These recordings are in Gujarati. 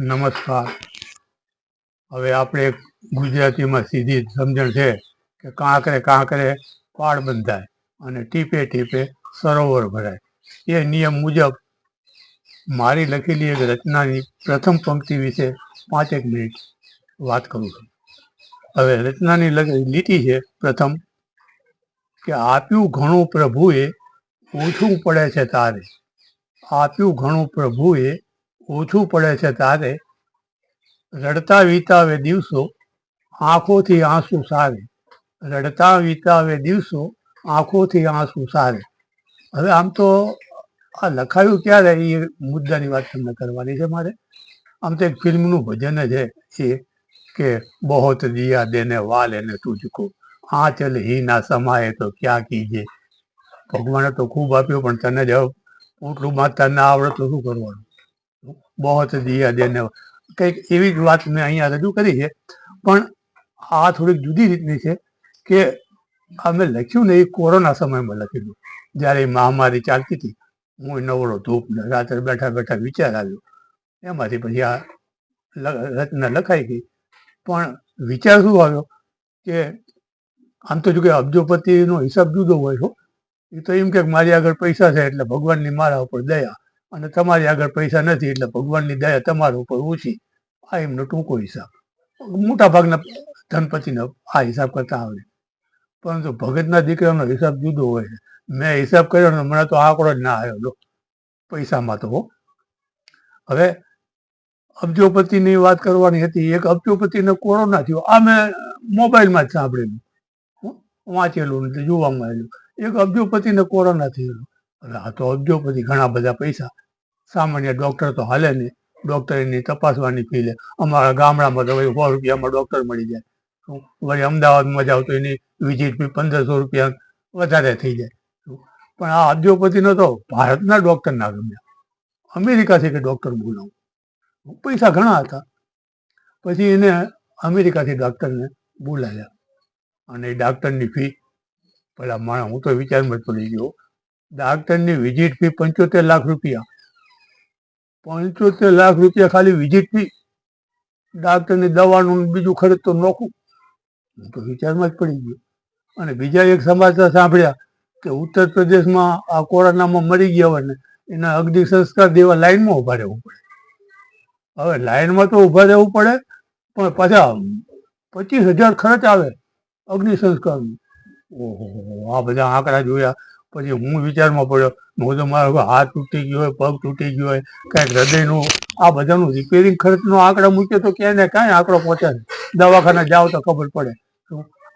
નમસ્કાર. હવે આપણે ગુજરાતીમાં સીધી સમજણ છે કે કાંકરે કાંકરે પાળ બંધાય અને ટીપે ટીપે સરોવર ભરાય. એ નિયમ મુજબ મારી લખેલી એક રચનાની પ્રથમ પંક્તિ વિશે પાંચેક મિનિટ વાત કરું છું. હવે રચનાની લીટી છે પ્રથમ કે આપ્યું ઘણું પ્રભુએ, ઓછું પડે છે તારે. આપ્યું ઘણું પ્રભુએ ઓછું પડે છે તારે રડતા વિતાવે દિવસો આંખોથી આંસુ સારે. રડતા વિતાવે દિવસો આંખોથી આંસુ સારે. હવે આમ તો આ લખાયું ક્યારે એ મુદ્દાની વાત તમને કરવાની છે મારે? આમ તો એક ફિલ્મનું ભજન છે એ કે બહોત દિયા દેને વાલ એને તુજકો. આંચલ હી ના સમાય તો ક્યાં કીજે. ભગવાને તો ખૂબ આપ્યું પણ તને જ પોટલું માતા ના આવડે તો શું કરવાનું? બહોત દિયા દેને કંઈક એવી જ વાત મેં અહીંયા રજૂ કરી છે. પણ આ થોડીક જુદી રીતની છે કે અમે લખ્યું ને એ કોરોના સમયમાં લખેલું જ્યારે મહામારી ચાલતી હતી, હું નવરો ધૂપ રાત્રે બેઠા બેઠા વિચાર આવ્યો. એમાંથી પછી આ રચના લખાઈ ગઈ. પણ વિચાર શું આવ્યો કે આમ તો જો કે અબજોપતિનો હિસાબ જુદો હોય છો એ તો એમ કે મારી આગળ પૈસા છે એટલે ભગવાનની મારા ઉપર દયા. અને તમારી આગળ પૈસા નથી એટલે ભગવાનની દયા તમારા ઉપર ઓછી. આ એમનો ટૂંકો હિસાબ. મોટા ભાગના ધનપતિનો આ હિસાબ કરતા આવડે. પરંતુ ભગતના દીકરાનો હિસાબ જુદો હોય છે. મેં હિસાબ કર્યો ને મને તો આંકડો જ ના આવ્યો. પૈસામાં તો હવે અબજોપતિની વાત કરવાની હતી. એક અબજોપતિને કોરોના થયો. આ મેં મોબાઈલમાં જ સાંભળેલું. વાંચેલું ને જોવામાં આવેલું એક અબજોપતિને કોરોના થયેલો હવે આ તો અબજોપતિ ઘણા બધા પૈસા. સામાન્ય ડૉક્ટર તો હાલે નહીં. ડૉક્ટર એની તપાસવાની ફી લે. અમારા ગામડામાં તો ભાઈ સો રૂપિયામાં ડૉક્ટર મળી જાય? વળી અમદાવાદમાં જાવ તો એની વિઝિટ ફી પંદરસો રૂપિયા વધારે થઈ જાય. પણ આ અબજોપતિનો તો ભારતના ડૉક્ટર ના ગમ્યા અમેરિકાથી કે ડૉક્ટર બોલાવું. પૈસા ઘણા હતા. પછી એને અમેરિકાથી ડૉક્ટરને બોલાવ્યા. અને એ ડોક્ટરની ફી પેલા માણસ, હું તો વિચારમાં જ પડી ગયો. ડાક્ટરની વિઝિટ ફી પંચોતેર લાખ રૂપિયા. પંચોતેર લાખ રૂપિયા ખાલી વિઝિટ ફી ડાક્ટરની દવાનું બીજું ખર્ચ તો નોખું. હું તો વિચારમાં જ પડી ગયો. અને બીજા એક સમાચાર સાંભળ્યા કે ઉત્તર પ્રદેશમાં આ કોરોનામાં મરી ગયા હોય ને, એના અગ્નિ સંસ્કાર દેવા લાઈનમાં ઊભા રહેવું પડે. હવે લાઈનમાં તો ઊભા રહેવું પડે, પણ પાછા પચીસ હજાર ખર્ચ આવે અગ્નિ સંસ્કારનું. ઓહો, આ બધા આંકડા જોયા. પછી હું વિચારમાં પડ્યો, હું તો મારો હાથ તૂટી ગયો હોય, પગ તૂટી ગયો હોય, કાંઈક હૃદયનું આ બધાનું રિપેરિંગ ખર્ચનો આંકડા મૂક્યો તો ક્યાંય ને કાંઈ આંકડો પહોંચે દવાખાના જાઓ તો ખબર પડે.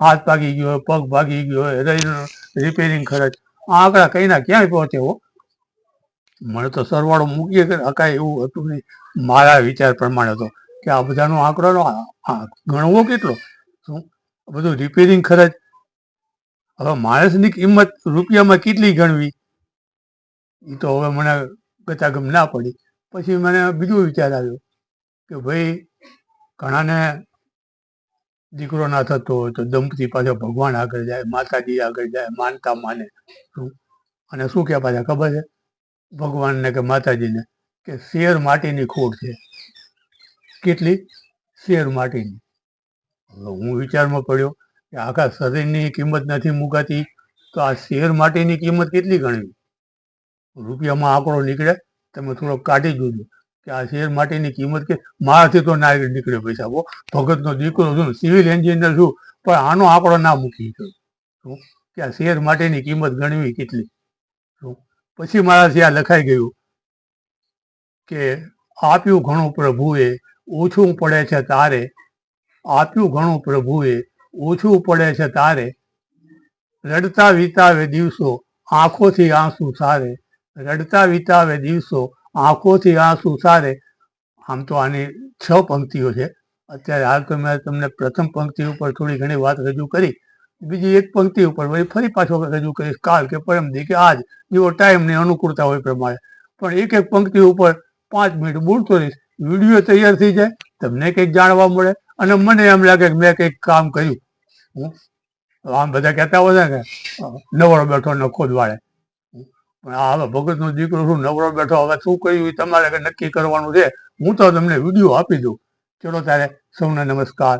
હાથ ભાગી ગયો હોય, પગ ભાગી ગયો હોય, હૃદયનો રિપેરિંગ ખર્ચ. આ આંકડા કંઈ ના ક્યાંય પહોંચે હો. મને તો સરવાળો મૂકીએ કે કાંઈ એવું હતું નહીં. મારા વિચાર પ્રમાણે તો કે આ બધાનો આંકડો ગણવો કેટલો? શું? બધું રિપેરિંગ ખર્ચ હવે માણસની કિંમત રૂપિયામાં કેટલી ગણવી? એ તો હવે મને ગતાગમ ના પડી. પછી મને બીજો વિચાર આવ્યો કે ભાઈ ઘણાને દીકરો ના થતો હોય તો દંપતી પાછો ભગવાન આગળ જાય, માતાજી આગળ જાય, માનતા માને. શું? અને શું કે પાછા ખબર છે? ભગવાનને કે માતાજીને કે શેર માટીની ખોટ છે. કેટલી? શેર માટીની. હવે હું વિચારમાં પડ્યો કે આખા શરીરની કિંમત નથી મુકાતી, તો આ શેર માટેની કિંમત કેટલી ગણવી? રૂપિયામાં આંકડો નીકળે, તમે થોડોક કાઢી જોજો કે આ શેર માટેની કિંમત કે મારાથી તો ના નીકળે પૈસા. બો ભગતનો દીકરો છું સિવિલ એન્જિનિયર છું, પણ આનો આંકડો ના મૂકી શું કે આ શેર માટેની કિંમત ગણવી કેટલી? શું પછી મારાથી આ લખાઈ ગયું કે આપ્યું ઘણું પ્રભુએ, ઓછું પડે છે તારે, આપ્યું ઘણું પ્રભુએ ઓછું પડે છે તારે. રડતા વિતાવે દિવસો, આંખોથી આંસુ સારે. રડતા વિતાવે દિવસો, આંખોથી આંસુ સારે. આમ તો આની છ પંક્તિઓ છે. અત્યારે હાલ તો મેં તમને પ્રથમ પંક્તિ ઉપર થોડી ઘણી વાત રજૂ કરી. બીજી એક પંક્તિ ઉપર ફરી પાછો રજૂ કરીશ. કાલ કે પરમદી કે આજ. જેવો ટાઈમની અનુકૂળતા હોય પ્રમાણે. પણ એક એક પંક્તિ ઉપર પાંચ મિનિટ બોલતો રહીશ. વીડિયો તૈયાર થઈ જાય, તમને કંઈક જાણવા મળે અને મને એમ લાગે કે મેં કંઈક કામ કર્યું. આમ બધા કહેતા હોય ને નવરો બેઠો નખો જ વાળે. પણ આ હવે ભગતનો દીકરો શું નવરો બેઠો? હવે શું કર્યું? તમારે નક્કી કરવાનું છે? હું તો તમને વીડિયો આપી દઉં. ચલો તારે સૌને નમસ્કાર.